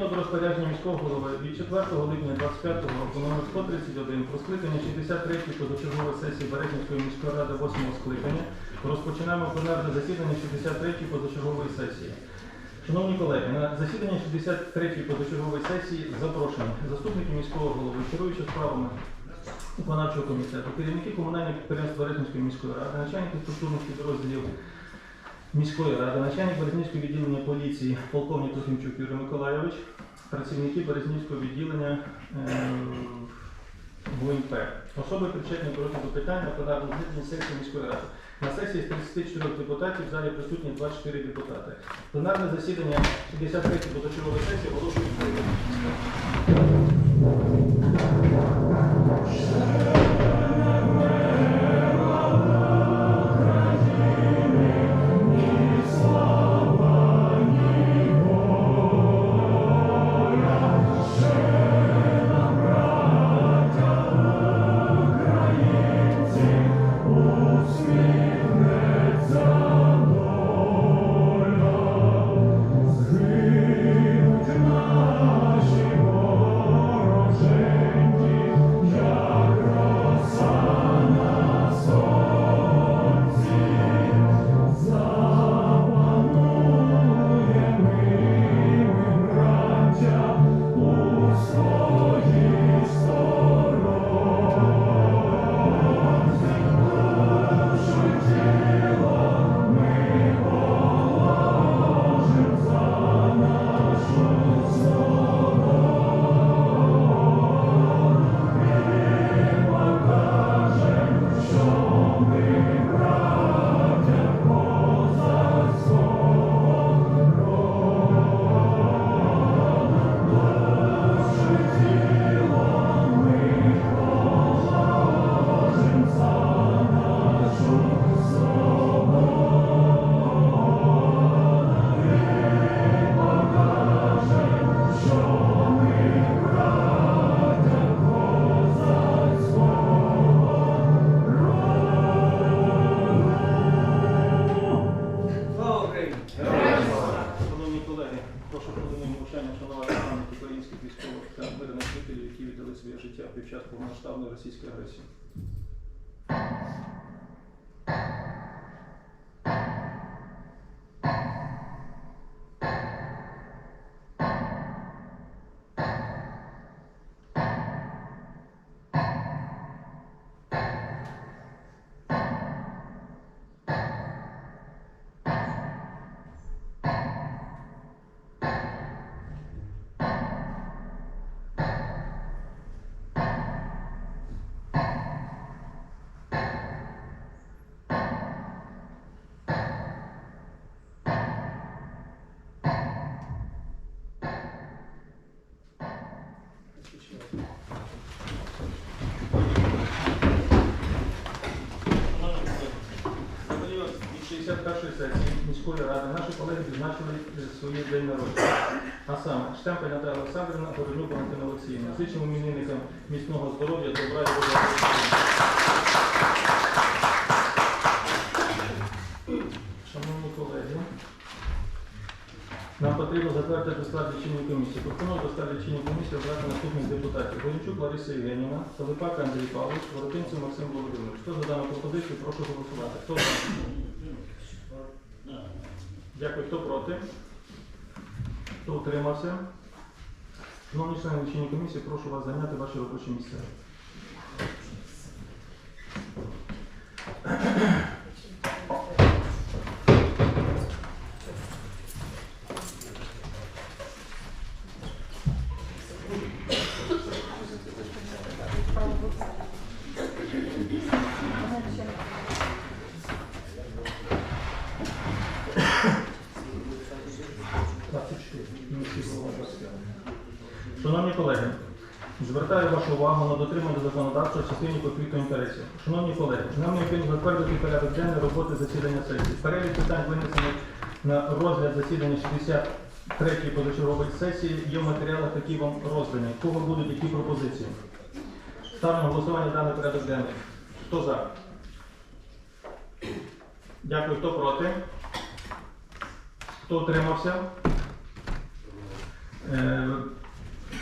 Відповідно до розпорядження міського голови від 4 липня 25 року номер 131 про скликання 63-ї позачергової сесії Березнівської міської ради 8 скликання розпочинаємо пленарне засідання 63-ї позачергової сесії. Шановні колеги, на засідання 63-ї позачергової сесії запрошені заступники міського голови, керуючи справами виконавчого комітету, керівники комунальних підприємств Березнівської міської ради, начальники структурних підрозділів міської ради, начальник Березнівського відділення поліції, полковник Трохимчук Юрій Миколайович, працівники Березнівського відділення е, ГУНП. Особи причетні до розгляду питань на пленарному сесії міської ради. На сесії з 34 депутатів в залі присутні 24 депутати. Пленарне засідання 63 позачергової сесії оголошую 61-ї сесії міської ради наші колеги відзначили своє день народження. А саме Штемпель Наталя Олександрівна, Городнюк Валентина Олексіївна. Зичимо іменинникам міцного здоров'я, добра і добра. Шановні колеги, нам потрібно затвердити склад лічильної комісії. Пропоную до складу лічильної комісії обрати наступних депутатів. Воєнчук Лариса Євгенівна, Пилипак Андрій Павлович, Воротинцев Максим Володимирович. Хто за дану пропозицію, прошу голосувати. Хто за? Дякую. Хто проти? Хто утримався? Шановні члени лічені комісії, прошу вас зайняти ваші робочі місця. Шановні колеги, звертаю вашу увагу на дотримання законодавчого частині конфлікту інтересів. Шановні колеги, нам необхідно затвердити порядок денний роботи засідання сесії. Перелік питань винесених на розгляд засідання 63-ї позачергової сесії є в матеріалах, які вам роздані. Кого будуть які пропозиції? Ставлю на голосування даний порядок денний. Хто за? Дякую. Хто проти? Хто утримався?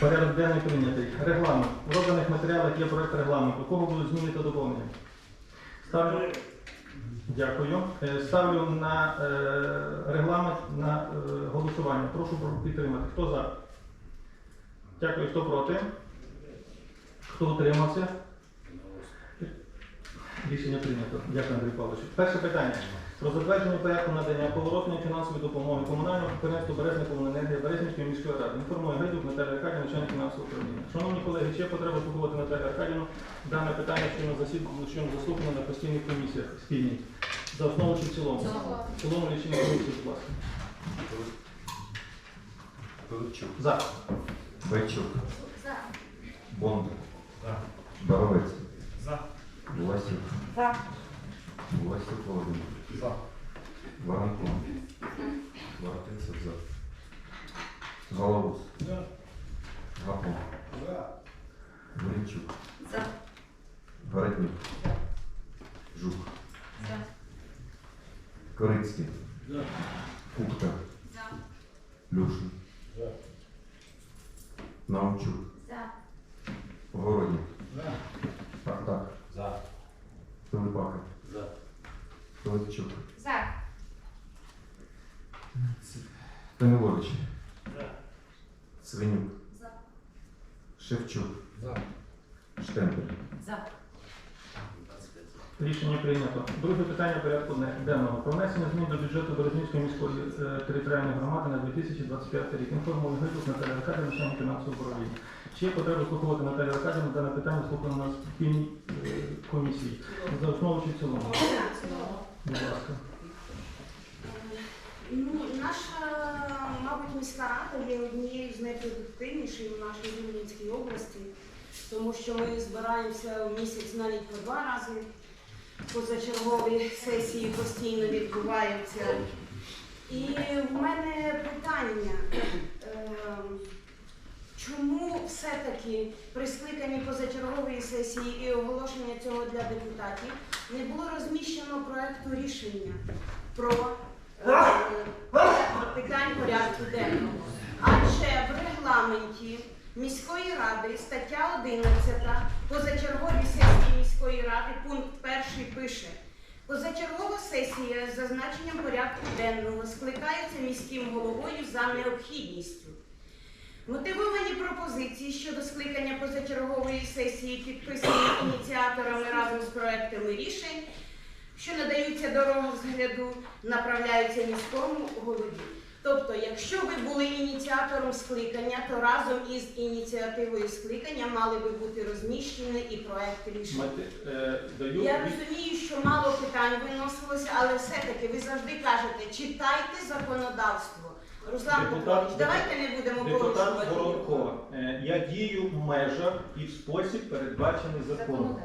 Порядок денний прийнятий. Регламент. В розданих матеріалах є проект регламенту. Кого будуть зміни та доповнення? Ставлю. Дякую. Е, Ставлю на е, регламент на е, голосування. Прошу підтримати. Хто за? Дякую. Хто проти? Хто утримався? Рішення прийнято. Дякую, Андрій Павлович. Перше питання. Про затвердження порядку надання поворотної фінансової допомоги комунальному підприємству Березникову енергія Березнівської міської ради. Інформує Гайдук Наталія Аркадівна, начальник фінансового управління. Шановні колеги, є потреба слухати Наталію Аркадівну? Дане питання щойно засідано, щойно заслухано на постійних комісіях спільній. За основу чи в цілому? В цілому рішення комісії, будь ласка. Пилипчук. За. Бойчук. За. Бондар. За. Боровець. За. Власюк. За. Власюк Володимир. За. Варанкова. Вартенцев за. Валавов. За. Вапнов. За. Боричук. За. Варетник. Шевчук. За. Штемпель. За. Рішення прийнято. Друге питання порядку денного. Про внесення змін до бюджету Березнівської міської е, територіальної громади на 2025 рік. Інформує Гайдук Наталія Аркадівна, начальник фінансового управління. Чи є потреба слухати Наталію Аркадівну? Дане питання слухано на спільній е, комісії. За основу чи в цілому? Будь ласка. Ну, наша, мабуть, міська рада є однією з найпродуктивніших в нашій Рівненській області, тому що ми збираємося в місяць навіть по два рази. Позачергові сесії постійно відбуваються. І в мене питання, ем, чому все-таки при скликанні позачергової сесії і оголошення цього для депутатів не було розміщено проекту рішення про питань порядку денного. Адже в регламенті міської ради стаття 11 позачергові сесії міської ради пункт перший пише. Позачергова сесія з зазначенням порядку денного скликається міським головою за необхідністю. Мотивовані пропозиції щодо скликання позачергової сесії підписані ініціаторами разом з проектами рішень, що надаються до розгляду, направляються міському голові. Тобто, якщо ви були ініціатором скликання, то разом із ініціативою скликання мали би бути розміщені і проект рішення. Е, Даю Я розумію, що мало питань виносилося, але все-таки ви завжди кажете, читайте законодавство. Руслан Петрович, давайте не будемо Депутат порушувати. Е, я дію в межах і в спосіб передбачений законом.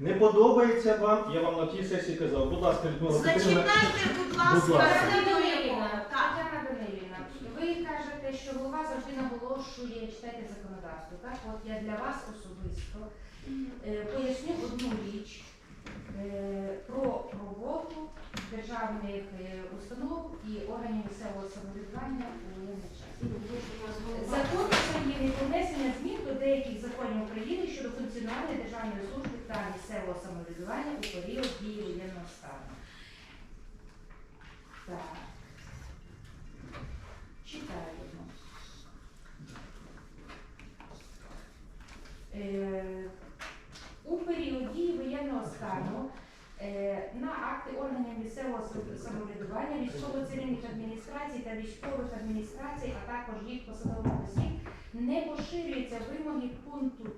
Не подобається вам, я вам на тій сесії казав, будь ласка, Людмила Петрівна. Зачитайте, будь ласка, Будь ласка. Данилівна, Тетяна Данилівна, ви кажете, що голова завжди наголошує читайте законодавство. Так, от я для вас особисто е, поясню одну річ е, про роботу державних е, установ і органів місцевого самоврядування у воєнний час. Закон України про внесення змін до деяких законів України щодо функціонування державної служби та місцевого самоврядування у період дії воєнного стану. Так. Читаємо. Е, у період дії воєнного стану е, на акти органів місцевого самоврядування, військово-цивільних адміністрацій та військових адміністрацій, а також їх посадових осіб, не поширюються вимоги пункту 3 частини 1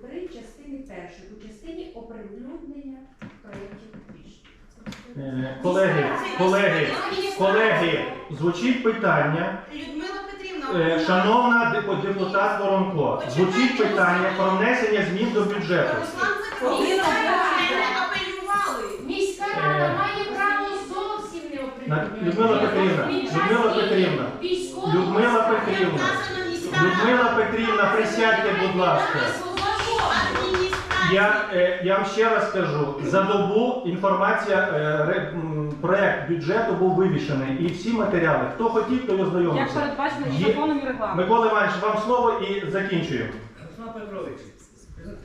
у частині оприлюднення проєктів рішень. Е, Колеги, колеги, колеги, звучить питання. Людмила Петрівна, Е, Шановна депутат Воронко, звучить питання про внесення змін до бюджету. Міська Е, рада має право зовсім не оприлюднювати. Людмила Петрівна, Людмила Петрівна, Людмила Петрівна, Людмила. Петрівна, присядьте, будь ласка. Я, е, я вам ще раз скажу, за добу інформація, е, ре- м, проект бюджету був вивішений і всі матеріали. Хто хотів, той Як ознайомився. передбачено і Є- законом і регламентом. Микола Іванович, вам слово і закінчуємо. Руслан Петрович,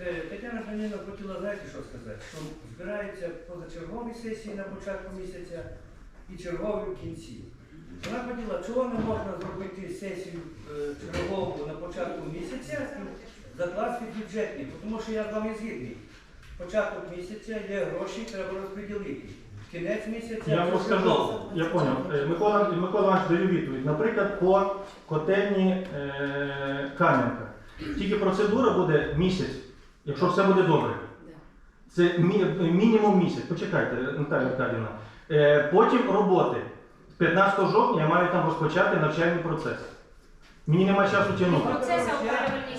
е, Тетяна Данилівна хотіла знаєте, що сказати, що збираються позачергові сесії на початку місяця і чергові в кінці. Вона хотіла, чого не можна зробити сесію е, чергову на початку місяця і закласти бюджетні, тому що я з вами згідний. Початок місяця є гроші, треба розподілити. Кінець місяця Я вам це скажу, я поняв. Е, Микола, Микола Іванович даю відповідь. Наприклад, по котельні е, Кам'янка. Тільки процедура буде місяць, якщо все буде добре. Це мі- мінімум місяць. Почекайте, Наталя Аркадівна. Е, потім роботи. 15 жовтня я маю там розпочати навчальний процес. Мені немає часу тягнути.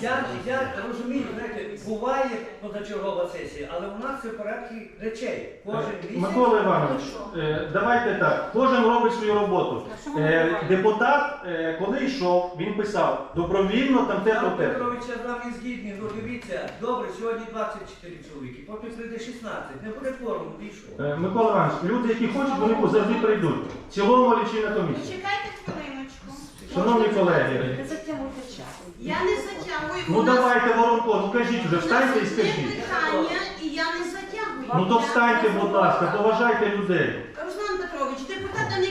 Я, я, я розумію, знаєте, буває позачергова сесія, але у нас це в порядку речей. Кожен місяць. Е, Микола Іванович, е, давайте так. Кожен робить свою роботу. Е, депутат, е, коли йшов, він писав добровільно там те то Петро те. Петрович, я з вами згідний, ну дивіться, добре, сьогодні 24 чоловіки, потім прийде 16, не буде і? Е, Микола Іванович, люди, які хочуть, вони завжди прийдуть. В цілому лічильна комісія. Почекайте хвилиночку. Шановні колеги, Не затягуйте час. Я не затягую. ну У нас- давайте воронко, ну кажіть вже, встаньте і скажіть. питання, і я не затягую. Ну то встаньте, будь ласка, поважайте людей. Руслан Петрович, депутата які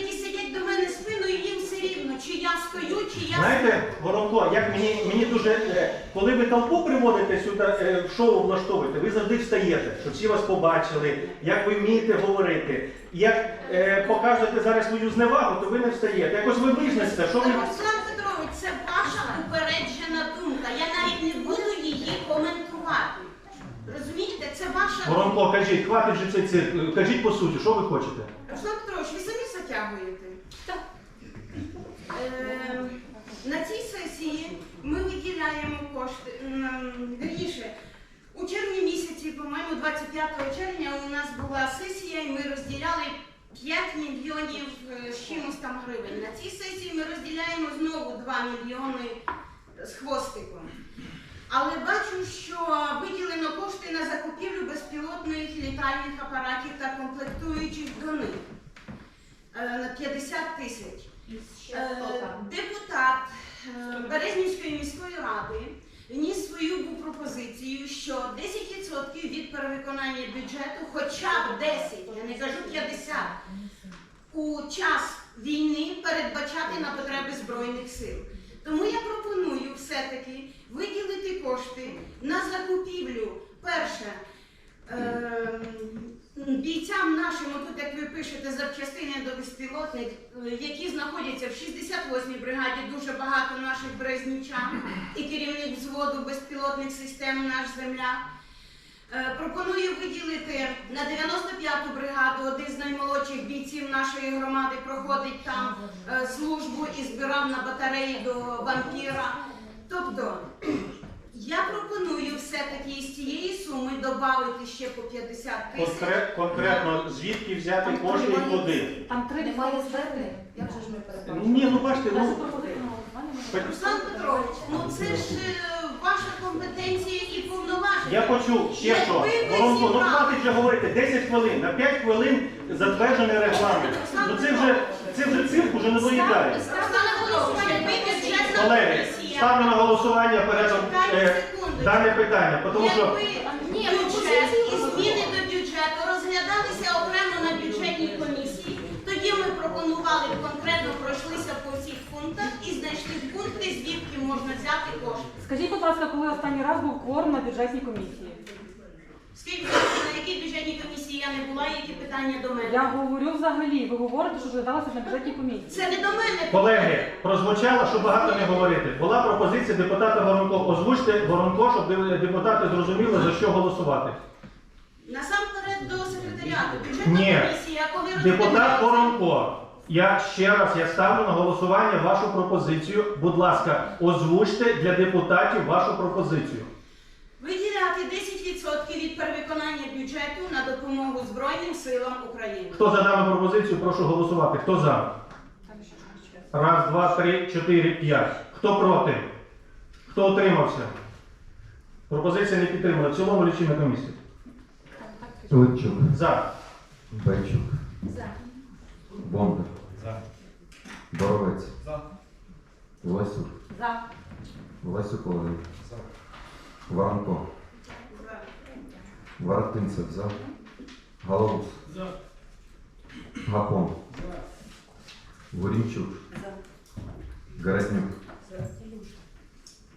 стою, чи я Знаєте, Воронко, як мені, мені дуже, е, коли ви толпу приводите сюди, е, в шоу влаштовуєте, ви завжди встаєте, щоб всі вас побачили, як ви вмієте говорити. Як е, покажете зараз свою зневагу, то ви не встаєте. Якось ви визначте, що ви. Руслан Петрович, це ваша упереджена думка. Я навіть не буду її коментувати. Розумієте, це ваша Воронко, кажіть, хватить вже цей цирк, кажіть по суті, що ви хочете? Руслан Петрович, ви самі затягуєте. Е, на цій сесії ми виділяємо кошти. Вірніше, у червні місяці, по-моєму, 25 червня у нас була сесія, і ми розділяли 5 мільйонів е, з чимось там гривень. На цій сесії ми розділяємо знову 2 мільйони з хвостиком. Але бачу, що виділено кошти на закупівлю безпілотних літальних апаратів та комплектуючих до них е, на 50 тисяч. Е? Депутат е, Березнівської міської ради вніс свою пропозицію, що 10% від перевиконання бюджету, хоча б 10, я не кажу 50, у час війни передбачати на потреби Збройних сил. Тому я пропоную все-таки виділити кошти на закупівлю перше. ем, Бійцям нашим, тут як ви пишете, запчастини до безпілотних, е, які знаходяться в 68-й бригаді, дуже багато наших березнічан і керівник взводу безпілотних систем наш земля. Е, Пропоную виділити на 95-ту бригаду один з наймолодших бійців нашої громади проходить там е, службу і збирав на батареї до вампіра. Тобто я пропоную все-таки із цієї суми додати ще по 50 тисяч. Конкрет, конкретно звідки взяти кошти і куди? Там три Немає звернень? Як же ж ми передбачимо? Ні, ну бачите, ну. на Руслан Петрович, ну це ж е, ваша компетенція і повноваження. Я почув ще що. Ви Воронко, ну зібрали- хватить вже говорити 10 хвилин, на 5 хвилин затверджений регламент. Ну це вже, це вже цирк уже не доїдає. Руслан Петрович, якби бюджетна Колеги, комісія... ставлю на голосування порядок е, дане питання, тому що Якби Ні, бюджет і зміни до бюджету розглядалися окремо на бюджетній комісії, тоді ми пропонували б конкретно пройшлися по всіх пунктах і знайшли пункти, звідки можна взяти кошти. Скажіть, будь ласка, коли останній раз був кворум на бюджетній комісії? Скільки на якій бюджетній комісії я не була, які питання до мене? Я говорю взагалі, ви говорите, що розглядалося на бюджетній комісії. Це не до мене. колеги прозвучало, що багато не говорити. Була пропозиція депутата Воронко. Озвучте Воронко, щоб депутати зрозуміли за що голосувати. Насамперед до секретаріату. Бюджетна Ні. комісія, коли Депутат Воронко. Я ще раз я ставлю на голосування вашу пропозицію. Будь ласка, озвучте для депутатів вашу пропозицію. Виділяти 10% від перевиконання бюджету на допомогу Збройним силам України. Хто за дану пропозицію, прошу голосувати. Хто за? Раз, два, три, чотири, п'ять. Хто проти? Хто утримався? Пропозиція не підтримана. В цілому лічильна комісія. Пилипчук, За. Бойчук, За. Бондар, Боровець, За. Власюк, За. Власюк Олег, Воронко, Воротинцев, за. Галаус, Гапон, Гурінчук, Геразнюк,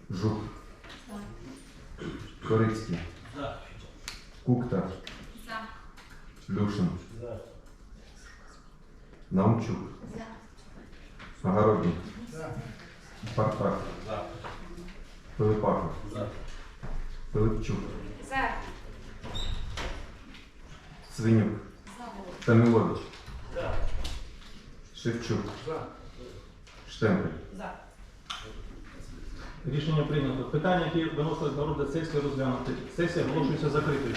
Жук, Корицький, Кукта, Люшин, Наумчук, Огородник, Партак, Пилипака, Пилипчук, За. Свинюк, Тамілович, Шевчук, Штемпель. За. Рішення прийнято. Питання, які виносились на розгляд сесії, розглянути. Сесія оголошується закритою.